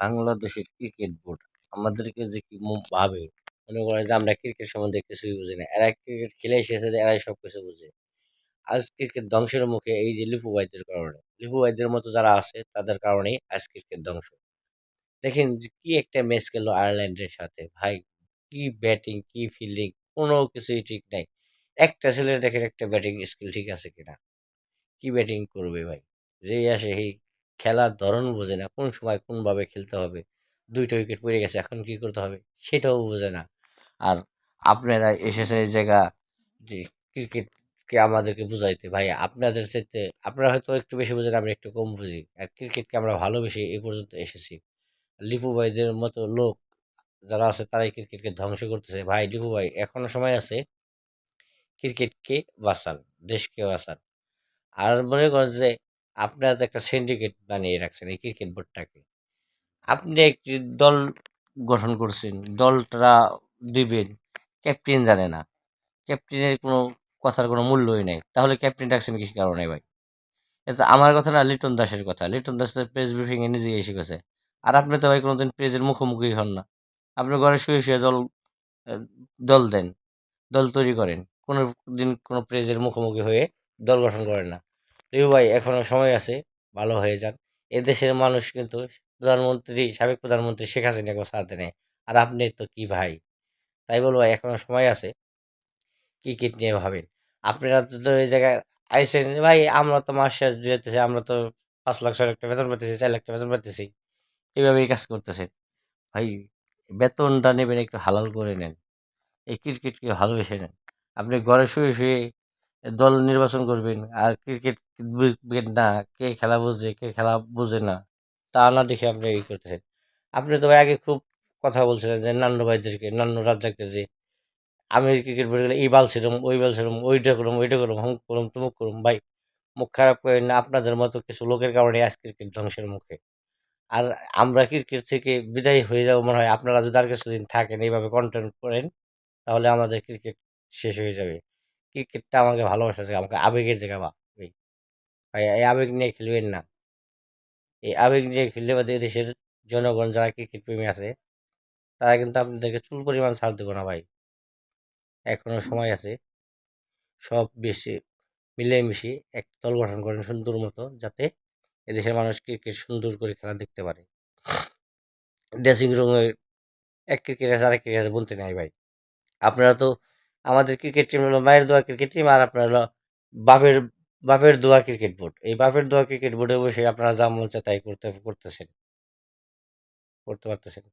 বাংলাদেশের cricket board আমাদেরকে যে কি ভাবে মনে করে যে আমরা ক্রিকেট সম্বন্ধে কিছুই বুঝি না। এরা ক্রিকেট খেলে এসেছে যে এরাই সবকিছু বুঝে। আজ ক্রিকেট ধ্বংসের মুখে এই যে লিপু ভাইদের কারণে। লিপু ভাইদের মতো যারা আছে, তাদের কারণেই আজ ক্রিকেট ধ্বংস। দেখেন কি একটা ম্যাচ খেললো আয়ারল্যান্ডের সাথে ভাই, কি ব্যাটিং কি ফিল্ডিং কোনো কিছুই ঠিক নাই। একটা ছেলের দেখেন একটা ব্যাটিং স্কিল ঠিক আছে কিনা। কি ব্যাটিং করবে ভাই? যেই আসে, সেই খেলার ধরন বোঝে না। কোন সময় কোনভাবে খেলতে হবে। দুইটা উইকেট পড়ে গেছে এখন কি করতে হবে সেটাও বোঝে না। আর আপনারা এসেছেন এই জায়গা যে ক্রিকেটকে আমাদেরকে বুঝাইতে। ভাই আপনাদের চাইতে আপনারা হয়তো একটু বেশি বুঝেন আমরা একটু কম বুঝি। আর ক্রিকেটকে আমরা ভালোবেসে এই পর্যন্ত এসেছি। লিপু ভাইদের মতো লোক যারা আছে তারাই ক্রিকেটকে ধ্বংস করতেছে। ভাই লিপু ভাই এখনও সময় আছে ক্রিকেটকে বাঁচান, দেশকে বাঁচান। আর মনে করেন যে আপনারা তো একটা সিন্ডিকেট বানিয়ে রাখছেন এই ক্রিকেট বোর্ডটাকে। আপনি একটি দল গঠন করছেন, দলটা দিবেন, ক্যাপ্টেন জানে না। ক্যাপ্টেনের কোনো কথার কোনো মূল্যই নাই। তাহলে ক্যাপ্টেন রাখছেন কিসের কারণে ভাই? এটা আমার কথা না লিটন দাসের কথা। লিটন দাস তো প্রেস ব্রিফিং এ নিজেই এসে গেছে। আর আপনি তো ভাই কোনোদিন প্রেসের মুখোমুখি হন না। আপনি ঘরে শুয়ে, শুয়ে দল দল দেন, দল তৈরি করেন। কোনো দিন কোনো প্রেসের মুখোমুখি হয়ে দল গঠন করেন না। লিপু ভাই এখনও সময় আছে, ভালো হয়ে যান। এদেশের মানুষ কিন্তু প্রধানমন্ত্রী সাবেক প্রধানমন্ত্রী শেখ হাসিনাকেও ছাড়তে নেই। আর আপনি তো কি ভাই? তাই বলব ভাই এখনও সময় আছে। ক্রিকেট নিয়ে ভাবেন। আপনারা তো এই জায়গায় আইছেন ভাই আমরা তো মাস শেষ যেতেছি আমরা তো পাঁচ লাখ ছয় লাখ বেতন পাইতেছি, ৪ লাখ বেতন পাইতেছি। এইভাবেই কাজ করতেছেন। ভাই বেতনটা নেবেন একটু হালাল করে নেন। এই ক্রিকেটকে ভালোবেসে নেন। আপনি ঘরে শুয়ে, শুয়ে দল নির্বাচন করবেন আর ক্রিকেট না, কে খেলা বুঝে, কে খেলা বুঝে না। তা না দেখে আপনি ই করতেছেন। আপনি তো ভাই আগে খুব কথা বলছিলেন যে নান্নু ভাইদেরকে, নান্নু রাজ্জাককে যে আমি ক্রিকেট বলে গেলে এই বাল ছিঁড়ুম, ওই বাল ছিঁড়ুম, ওইটা করুম, ওইটা করুম, অমুক করুম, তমুক করুম। ভাই মুখ খারাপ করেন না। আপনাদের মতো কিছু লোকের কারণে আজ ক্রিকেট ধ্বংসের মুখে। আর আমরা ক্রিকেট থেকে বিদায় হয়ে যাব মনে হয় আপনারা যদি আর কিছুদিন থাকেন এইভাবে কন্টেন্ট করেন তাহলে আমাদের ক্রিকেট শেষ হয়ে যাবে। ক্রিকেটটা আমাকে ভালোবাসা জায়গা, আমাকে আবেগের জায়গা ভাই। ভাই এই আবেগ নিয়ে খেলবেন না। এই আবেগ নিয়ে খেললে বাদে দেশের জনগণ যারা ক্রিকেট প্রেমী আছে তারা কিন্তু আপনাদেরকে চুল পরিমাণ ছাড় দেবো না ভাই। এখনও সময় আছে। সব বেশি মিলেমিশে এক দল গঠন করেন সুন্দর মতো যাতে এদেশের মানুষ ক্রিকেট সুন্দর করে খেলা দেখতে পারে। ড্রেসিং রুমে এক ক্রিকেটার আরেক ক্রিকেটার বলতে নাই ভাই। আপনারা তো আমাদের ক্রিকেট টিম হলো মায়ের দোয়া ক্রিকেট টিম আর আপনার হলো বাপের বাপের দোয়া ক্রিকেট বোর্ড। এই বাপের দোয়া ক্রিকেট বোর্ডে বসে আপনারা যা মন চায় তাই করতে, করতেছেন। করতে পারতেছেন।